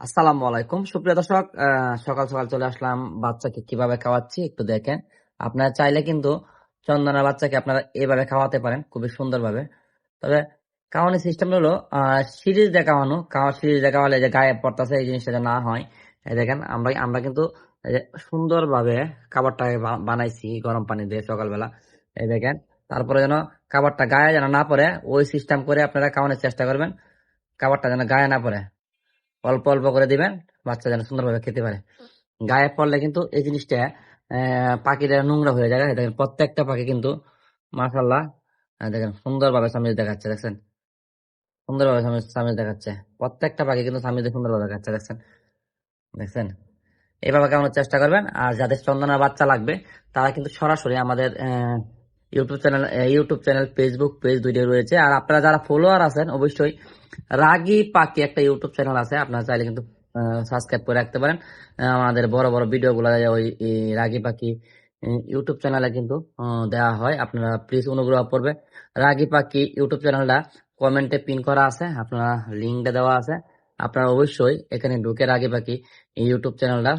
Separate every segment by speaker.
Speaker 1: আসসালামু আলাইকুম। সুপ্রিয় দর্শক সকাল সকাল চলে আসলাম বাচ্চাকে কীভাবে খাওয়াচ্ছি একটু দেখেন। আপনারা চাইলে কিন্তু চন্দনা বাচ্চাকে আপনারা এভাবে খাওয়াতে পারেন খুবই সুন্দরভাবে। তবে খাওয়ানোর সিস্টেম হলো সিরিজ দিয়ে খাওয়ানো। খাওয়া সিরিজ দিয়ে খাওয়ালে যে গায়ে পড়তেছে, এই জিনিসটা না হয়। এই দেখেন, আমরা আমরা কিন্তু সুন্দরভাবে খাবারটাকে বানাইছি গরম পানি দিয়ে সকালবেলা। এই দেখেন, তারপরে যেন খাবারটা গায়ে যেন না পড়ে, ওই সিস্টেম করে আপনারা খাওয়ানোর চেষ্টা করবেন। খাবারটা যেন গায়ে না পড়ে। অল্প অল্প করে দিবেন বাচ্চা যেন সুন্দরভাবে খেতে পারে। গায়ে পড়লে কিন্তু এই জিনিসটা পাখিটা নোংরা হয়ে যায় দেখেন প্রত্যেকটা পাখি কিন্তু মাশাল্লাহ আহ, দেখেন সুন্দরভাবে সামিজ দেখাচ্ছে দেখছেন? সুন্দরভাবে সামিজ দেখাচ্ছে। প্রত্যেকটা পাখি কিন্তু সামিজ সুন্দরভাবে দেখাচ্ছে দেখছেন? দেখছেন? এইভাবে কেমন চেষ্টা করবেন? আর যাদের চন্দনার বাচ্চা লাগবে তারা কিন্তু সরাসরি আমাদের YouTube channel YouTube channel Facebook page দুইটা রয়েছে। আর আপনারা যারা ফলোয়ার আছেন, অবশ্যই রাগি পাখি একটা ইউটিউব চ্যানেল আছে। আপনারা চাইলে কিন্তু সাবস্ক্রাইব করে রাখতে পারেন। আমাদের বড় বড় ভিডিও গুলো ওই রাগি পাখি ইউটিউব চ্যানেলে কিন্তু দেওয়া হয়। আপনারা প্লিজ অনুগ্রহ করবে। রাগি পাখি ইউটিউব চ্যানেলটা কমেন্টে পিন করা আছে। আপনারা লিঙ্কটা দেওয়া আছে। আপনারা অবশ্যই এখানে ঢুকে রাগি পাখি ইউটিউব চ্যানেলটা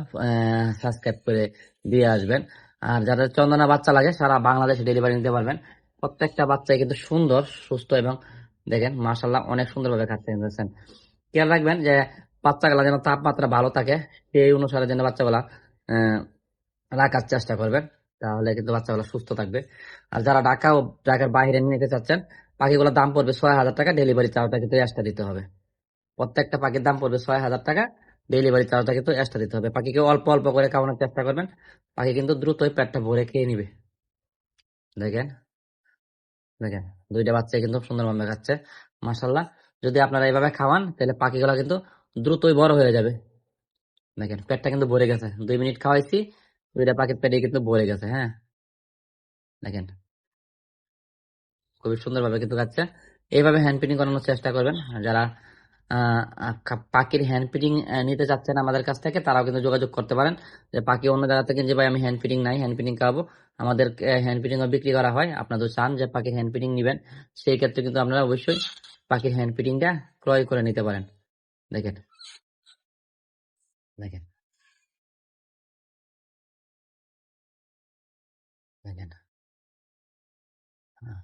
Speaker 1: সাবস্ক্রাইব করে দিয়ে আসবেন। আর যাদের চন্দনা বাচ্চা লাগে, সারা বাংলাদেশে ডেলিভারি নিতে পারবেন। প্রত্যেকটা বাচ্চাই কিন্তু সুন্দর, সুস্থ এবং দেখেন মাশাল্লাহ অনেক সুন্দরভাবে খাচ্ছে খেয়াল রাখবেন যে বাচ্চাগুলা যেন তাপমাত্রা ভালো থাকে, সেই অনুসারে যেন বাচ্চাগুলা রাখার চেষ্টা করবেন, তাহলে কিন্তু বাচ্চাগুলো সুস্থ থাকবে। আর যারা ঢাকা ও ঢাকার বাইরে নিতে চাচ্ছেন পাখিগুলোর দাম পড়বে ছয় হাজার টাকা ডেলিভারি চার্জটা কিন্তু এক্সট্রা দিতে হবে। প্রত্যেকটা পাখির দাম পড়বে ছয় হাজার টাকা ডেলিভারি চার্জটা কিন্তু এক্সট্রা দিতে হবে। পাখিকে অল্প অল্প করে খাওয়ানোর চেষ্টা করবেন। পাখি কিন্তু দ্রুতই পেটটা ভরে খেয়ে নিবে। দেখেন? দেখেন? দুইটা বাচ্চা কিন্তু সুন্দরভাবে খাচ্ছে মাসাল্লাহ যদি আপনারা এইভাবে খাওয়ান, তাহলে পাখিগুলো কিন্তু দ্রুতই বড় হয়ে যাবে। দেখেন? পেটটা কিন্তু ভরে গেছে। দুই মিনিট খাওয়াইছি, দুইটা পাখির পেটে কিন্তু ভরে গেছে হ্যাঁ? দেখেন? খুবই সুন্দরভাবে কিন্তু খাচ্ছে। এইভাবে হ্যান্ড ফিটিং করানোর চেষ্টা করবেন। যারা পাখির হ্যান্ড ফিটিং নিতে চাচ্ছেন আমাদের কাছ থেকে, তারাও কিন্তু যোগাযোগ করতে পারেন। যে পাখি অন্য জায়গা থেকে যে, ভাই, আমি হ্যান্ড ফিটিং নাই হ্যান্ড ফিটিং খাওয়াবো। আমাদের হ্যান্ড ফিটিং বিক্রি করা হয়। আপনারা যদি চান যে পাখির হ্যান্ড ফিটিং নিবেন, সেই ক্ষেত্রে কিন্তু আপনারা অবশ্যই পাখির হ্যান্ড ফিটিংটা ক্রয় করে নিতে পারেন। দেখেন। দেখেন। দেখেন। হ্যাঁ।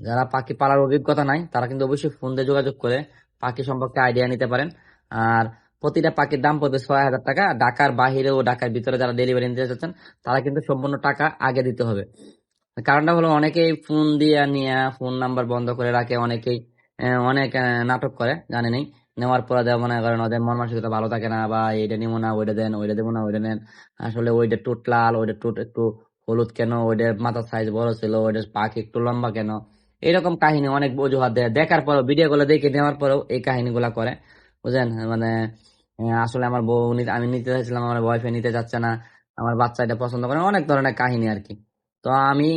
Speaker 1: যারা পাখি পালার অভিজ্ঞতা নাই, তারা কিন্তু অবশ্যই ফোন দিয়ে যোগাযোগ করে পাখি সম্পর্কে আইডিয়া নিতে পারেন। আর প্রতিটা পাখির দাম পড়বে ছয় হাজার টাকা। ঢাকার বাহিরে ও ঢাকার ভিতরে যারা ডেলিভারি নিতে চাচ্ছেন তারা কিন্তু সম্পূর্ণ টাকা আগে দিতে হবে। কারণটা হলো অনেকেই ফোন দিয়ে নিয়ে ফোন নাম্বার বন্ধ করে রাখে, অনেকেই অনেক নাটক করে, জানে নেই। নেওয়ার পরে দেওয়া মনে করেন ওদের মন মানসিকতা ভালো থাকে না, বা এইটা নিবো না, ওইটা দেন, ওইটা দেবো না, ওইটা নেন। আসলে ওইটা টুট লাল, ওইটা টুট একটু হলুদ কেন, ওইটার মাথার সাইজ বড় ছিল, ওইটার পাখি একটু লম্বা কেন? এরকম কাহিনী অনেক অজুহাত দেয়। দেখার পরেও ভিডিও গুলো দেখে নেওয়ার পরেও এই কাহিনীগুলা করে। বুঝলেন? মানে আসলে আমার বউ আমি নিতে চাইছিলাম, আমার বয়ফ্রেন্ড নিতে চাচ্ছে না, আমার বাচ্চা এটা পছন্দ করে, অনেক ধরনের কাহিনী আর কি তো আমি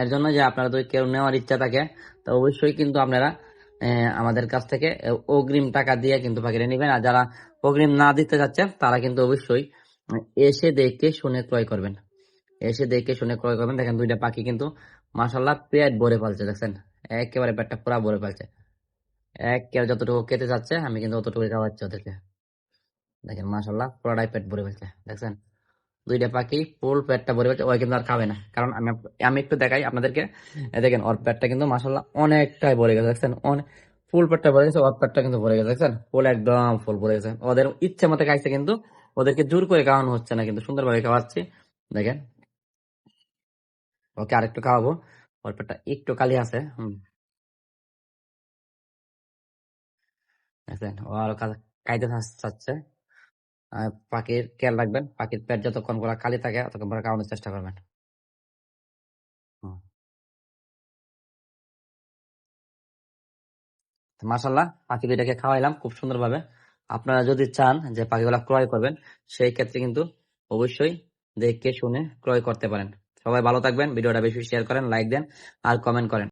Speaker 1: এর জন্য যে আপনারা যদি কেউ নেওয়ার ইচ্ছা থাকে, তো অবশ্যই কিন্তু আপনারা আমাদের কাছ থেকে অগ্রিম টাকা দিয়ে কিন্তু পাখিটা নেবেন। আর যারা অগ্রিম না দিতে যাচ্ছেন তারা কিন্তু অবশ্যই এসে দেখে শুনে ক্রয় করবেন। এসে দেখে শুনে ক্রয় করবেন। দেখেন, দুইটা পাখি কিন্তু মাসাল্লাহ পেট ভরে ফেলছে দেখছেন? একেবারে পেটটা পুরা ভরে ফেলছে এক কেউ যতটুকু খেতে চাচ্ছে, আমি কিন্তু অতটুকু খাওয়াচ্ছি ওদেরকে। দেখেন মাসাল্লাহ পুরাটাই পেট ভরে ফেলছে দেখছেন? দুইটা পাখি ফুল পেটটা ভরে ফেলছে ওই কিন্তু আর খাবে না। কারণ আমি আমি একটু দেখাই আপনাদেরকে। দেখেন, ওর পেটটা কিন্তু মাসাল্লাহ অনেকটাই ভরে গেছে, দেখছেন? অনেক ফুল পেটটা ভরে গেছে, ওর পেটটা কিন্তু ভরে গেছে, দেখছেন? ফুল একদম ফুল ভরে গেছে। ওদের ইচ্ছে মতো খাইছে কিন্তু, ওদেরকে জোর করে খাওয়ানো হচ্ছে না, কিন্তু সুন্দরভাবে খাওয়াচ্ছি। দেখেন ওকে আরেকটু খাওয়াবো। ওর পেটটা একটু কালি আছে দেখছেন ও আরও কা- খাইতে চা- চাচ্ছে। পাখির খেয়াল রাখবেন, পাখির পেট যতক্ষণ থাকে, ততক্ষণ খাওয়ানোর চেষ্টা করবেন। পাখি দুইটাকে খাওয়াইলাম খুব সুন্দরভাবে। আপনারা যদি চান যে পাখিগুলা ক্রয় করবেন, সেই ক্ষেত্রে কিন্তু অবশ্যই দেখে শুনে ক্রয় করতে পারেন। সবাই ভালো থাকবেন ভিডিওটা বেশি শেয়ার করেন লাইক দেন আর কমেন্ট করেন।